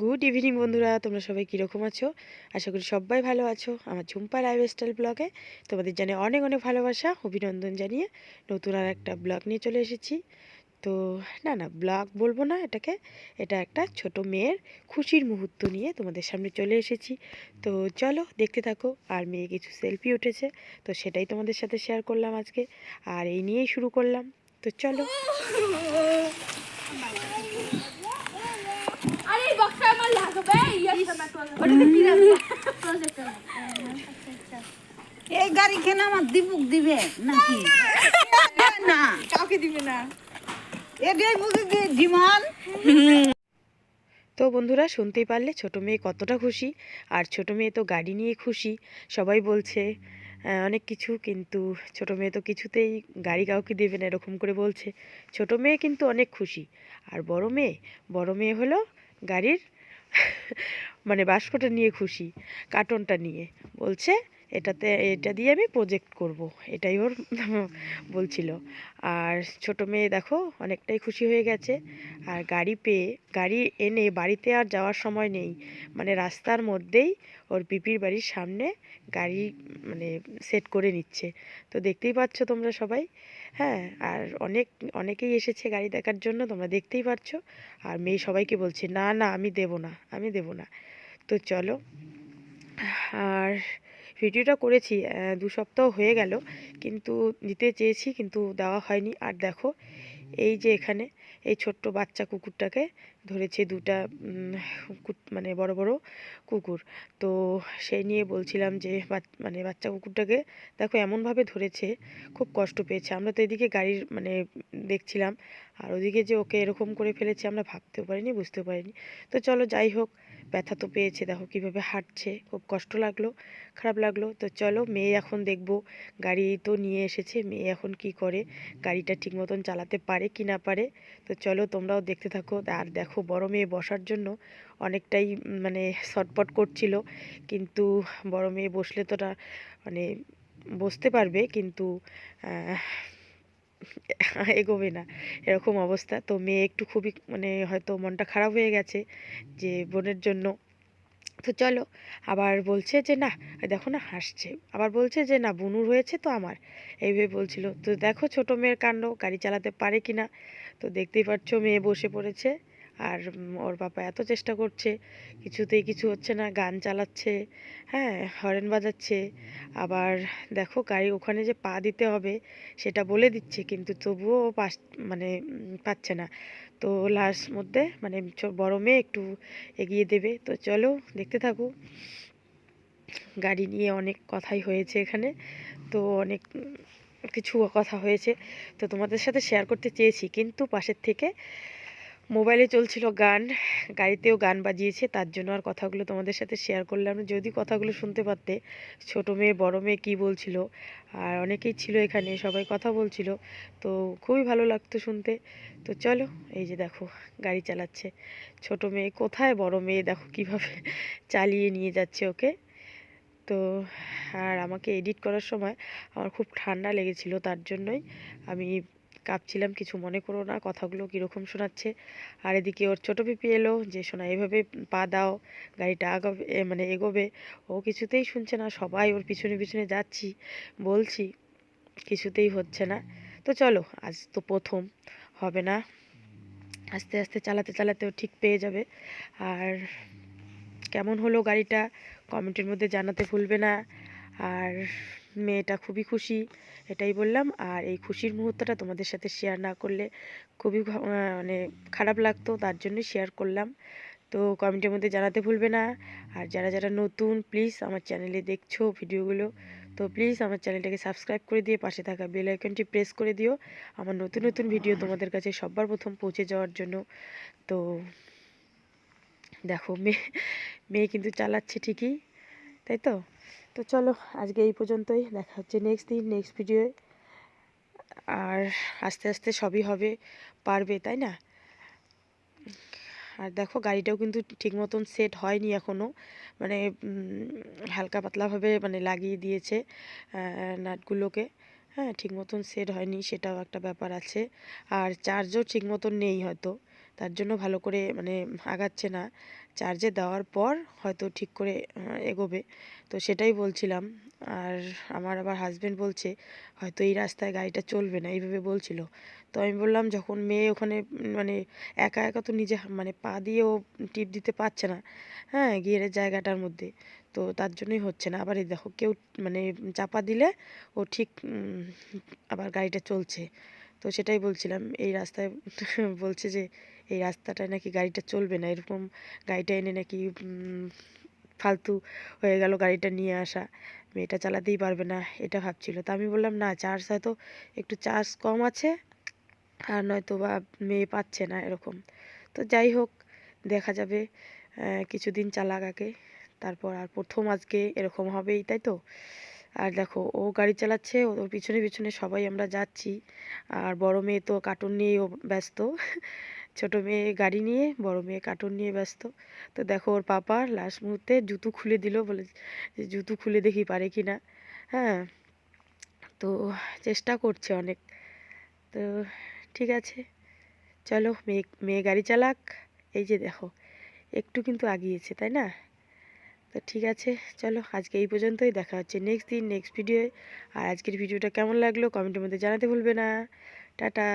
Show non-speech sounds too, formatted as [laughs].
Good evening বন্ধুরা। তোমরা সবাই কীরকম আছো? আশা করি সবাই ভালো আছো। আমার ঝুম্পা লাইফস্টাইল ব্লগে তোমাদের জানে অনেক অনেক ভালোবাসা, অভিনন্দন জানিয়ে নতুন আর একটা ব্লগ নিয়ে চলে এসেছি। তো না না ব্লগ বলব না, এটাকে, এটা একটা ছোট মেয়ের খুশির মুহূর্ত নিয়ে তোমাদের সামনে চলে এসেছি। তো চলো দেখতে থাকো, আর মেয়ে কিছু সেলফি উঠেছে, তো সেটাই তোমাদের সাথে শেয়ার করলাম আজকে। আর এই নিয়েই শুরু করলাম। তো চলো আরে এই বক্সটা আমার লাগবে ইয়ার সামনে ওটাকে কি রাখব প্রজেক্টর এই গাড়ি কেন আমার দিবে? নাকি? না। কাউকে দিবে না। এটাই বুঝি ডিমান্ড তো বন্ধুরা শুনতেই পারলে ছোট মেয়ে কতটা খুশি আর ছোট মেয়ে তো গাড়ি নিয়ে খুশি। সবাই বলছে অনেক কিছু কিন্তু ছোট মেয়ে তো কিছুতেই গাড়ি কাউকে দেবে না এরকম করে বলছে। ছোট মেয়ে কিন্তু অনেক খুশি আর বড় মেয়ে বড় মেয়ে হলো গাড়ির মানে বাস্কটা নিয়ে খুশি কার্টনটা নিয়ে। বলছে এটাতে, এটা দিয়ে আমি প্রজেক্ট করব। এটাই ওর [laughs] বলছিল। আর ছোট মেয়ে দেখো, অনেকটাই খুশি হয়ে গেছে। আর গাড়ি পেয়ে, গাড়ি এনে বাড়িতে আর যাওয়ার সময় নেই। মানে রাস্তার মধ্যেই ওর পিপির বাড়ির সামনে গাড়ি মানে সেট করে নিচ্ছে। তো দেখতেই পাচ্ছ তোমরা সবাই। হ্যাঁ আর অনেক, অনেকেই এসেছে গাড়ি দেখার জন্য, তোমরা দেখতেই পাচ্ছ। আর মেয়ে সবাইকে বলছে, না না, আমি দেব না, আমি দেব না। তো চলো। আর ভিডিওটা করেছি দু সপ্তাহ হয়ে গেল, কিন্তু দিতে চেয়েছি, কিন্তু দেওয়া হয়নি। আর দেখো, এই যে এখানে, এই ছোট্ট বাচ্চা কুকুরটাকে ধরেছে দুটা মানে বড় বড় কুকুর। তো সেই নিয়ে বলছিলাম যে মানে বাচ্চা কুকুরটাকে দেখো এমনভাবে ধরেছে, খুব কষ্ট পেয়েছে। আমরা তো এদিকে গাড়ির মানে দেখছিলাম, আর ওদিকে যে ওকে এরকম করে ফেলেছে, আমরা ভাবতেও পারিনি, বুঝতেও পারিনি। তো চলো যাই হোক ব্যথা তো পেয়েছে, দেখো কীভাবে হাঁটছে, খুব কষ্ট লাগল, খারাপ লাগল। তো চলো মেয়ে এখন দেখব, গাড়ি তো নিয়ে এসেছে, মেয়ে এখন কি করে, গাড়িটা ঠিক মতন চালাতে পারে কি না পারে। তো চলো তোমরাও দেখতে থাকো। আর দেখো বড় মেয়ে বসার জন্য অনেকটাই মানে ছটপট করছিল, কিন্তু বড় মেয়ে বসলে তো মানে বসতে পারবে, কিন্তু [laughs] এগোবে না, এরকম অবস্থা। তো মেয়ে একটু খুবই মানে হয়তো মনটা খারাপ হয়ে গেছে যে বোনের জন্য। তো চলো, আবার বলছে যে, না, দেখো না হাসছে আবার বলছে যে, না, বুনুর হয়েছে তো আমার। এইভাবে বলছিল, তো দেখো ছোট মেয়ের কাণ্ড, গাড়ি চালাতে পারে কি না তো দেখতেই পাচ্ছ মেয়ে বসে পড়েছে। আর ওর বাবা এত চেষ্টা করছে, কিছুতেই কিছু হচ্ছে না, গান চালাচ্ছে হ্যাঁ হরেন বাজাচ্ছে, আবার দেখো গাড়ি ওখানে যে পা দিতে হবে, সেটা বলে দিচ্ছে, কিন্তু তবুও ও পাস মানে পাচ্ছে না। তো লাস্ট মধ্যে মানে বড় মেয়ে একটু এগিয়ে দেবে, তো চলো দেখতে থাকো। গাড়ি নিয়ে অনেক কথাই হয়েছে এখানে, তো অনেক কিছু কথা হয়েছে, তো তোমাদের সাথে শেয়ার করতে চেয়েছি, কিন্তু পাশের থেকে মোবাইলে চলছিল গান, গাড়িতেও গান বাজিয়েছে, তার জন্য আর কথাগুলো তোমাদের সাথে শেয়ার করলাম যদি কথাগুলো শুনতে পারতে, ছোট মেয়ে, বড় মেয়ে কী বলছিল? আর অনেকেই ছিল এখানে, সবাই কথা বলছিল, তো খুবই ভালো লাগতো শুনতে। তো চলো, এই যে দেখো, গাড়ি চালাচ্ছে। ছোট মেয়ে কোথায়, বড় মেয়ে দেখো কীভাবে [laughs] চালিয়ে নিয়ে যাচ্ছে ওকে। তো, আর আমাকে এডিট করার সময় আমার খুব ঠান্ডা লেগেছিল, তার জন্যই আমি কাঁপছিলাম, কিছু মনে করো না, কথাগুলো কীরকম শোনাচ্ছে। আর এদিকে ওর ছোটো পিপি এলো, যে, শোনা, এভাবে পা দাও, গাড়িটা আগাবে মানে এগোবে। ও কিছুতেই শুনছে না, সবাই ওর পিছনে পিছনে যাচ্ছি, বলছি, কিছুতেই হচ্ছে না। তো চলো, আজ তো প্রথম, হবে না। আস্তে আস্তে চালাতে চালাতে ও ঠিক পেয়ে যাবে। আর কেমন হলো গাড়িটা, কমেন্টের মধ্যে জানাতে ভুলবে না। আর মেয়েটা খুবই খুশি, এটাই বললাম। আর এই খুশির মুহূর্তটা তোমাদের সাথে শেয়ার না করলে খুবই মানে খারাপ লাগতো, তার জন্য শেয়ার করলাম। তো কমেন্টের মধ্যে জানাতে ভুলবে না। আর যারা যারা নতুন প্লিজ আমার চ্যানেলে দেখছ ভিডিওগুলো, তো প্লিজ আমার চ্যানেলটাকে সাবস্ক্রাইব করে দিয়ে পাশে থাকা বেল আইকনটি প্রেস করে দিও। আমার নতুন নতুন ভিডিও তোমাদের কাছে সবার প্রথম পৌঁছে যাওয়ার জন্য। তো দেখো, মেয়ে মেয়ে কিন্তু চালাচ্ছে ঠিকই, তাই তো? তো চলো, আজকে এই পর্যন্তই। দেখা হচ্ছে নেক্সট দিন নেক্সট ভিডিওয়ে আর আস্তে আস্তে সবই হবে, পারবে, তাই না? আর দেখো, গাড়িটাও কিন্তু ঠিক মতন সেট হয়নি এখনও মানে হালকা পাতলাভাবে মানে লাগিয়ে দিয়েছে নাটগুলোকে। হ্যাঁ ঠিক মতন সেট হয়নি, সেটাও একটা ব্যাপার আছে। আর চার্জও ঠিক মতন নেই হয়তো। তার জন্য ভালো করে মানে আগাচ্ছে না। চার্জে দেওয়ার পর হয়তো ঠিক করে এগোবে। তো সেটাই বলছিলাম। আর আমার আবার হাজবেন্ড বলছে, হয়তো এই রাস্তায় গাড়িটা চলবে না। এইভাবে বলছিল। তো আমি বললাম, যখন মেয়ে ওখানে মানে একা একা তো নিজে মানে পা দিয়ে ও টিপ দিতে পারছে না হ্যাঁ গিয়ারের জায়গাটার মধ্যে। তো তার জন্যই হচ্ছে না। আবার এই দেখো, কেউ মানে চাপা দিলে ও ঠিক আবার গাড়িটা চলছে। তো সেটাই বলছিলাম, এই রাস্তায় [laughs] বলছে যে, এই রাস্তাটায় নাকি গাড়িটা চলবে না, এরকম গাড়িটা এনে নাকি ফালতু হয়ে গেল গাড়িটা নিয়ে আসা, মেয়েটা চালাতেই পারবে না, এটা ভাবছিল। তো আমি বললাম, না, চার্জ হয়তো একটু চার্জ কম আছে, আর নয়তো বা মেয়ে পাচ্ছে না, এরকম। তো যাই হোক, দেখা যাবে কিছুদিন চালাক আগে, তারপর আর প্রথম আজকে এরকম হবেই, তাই তো? আর দেখো, ও গাড়ি চালাচ্ছে ওর পিছনে পিছনে সবাই আমরা যাচ্ছি। আর বড় মেয়ে তো কার্টুন নিয়েই ও ব্যস্ত। [laughs] ছোট মেয়ে গাড়ি নিয়ে, বড় মেয়ে কার্টুন নিয়ে ব্যস্ত। তো দেখো ওর পাপা লাস্ট মুহূর্তে জুতো খুলে দিল, বলে যে জুতো খুলে দেখি পারে কি না হ্যাঁ তো চেষ্টা করছে অনেক। তো ঠিক আছে, চলো মেয়ে মেয়ে গাড়ি চালাক। এই যে দেখো, একটু কিন্তু আগিয়েছে, তাই না? তো ঠিক আছে, চলো আজকে এই পর্যন্তই, দেখা হচ্ছে নেক্সট দিন নেক্সট ভিডিওয়ে আর আজকের ভিডিওটা কেমন লাগল কমেন্টের মধ্যে জানাতে ভুলবে না। টাটা।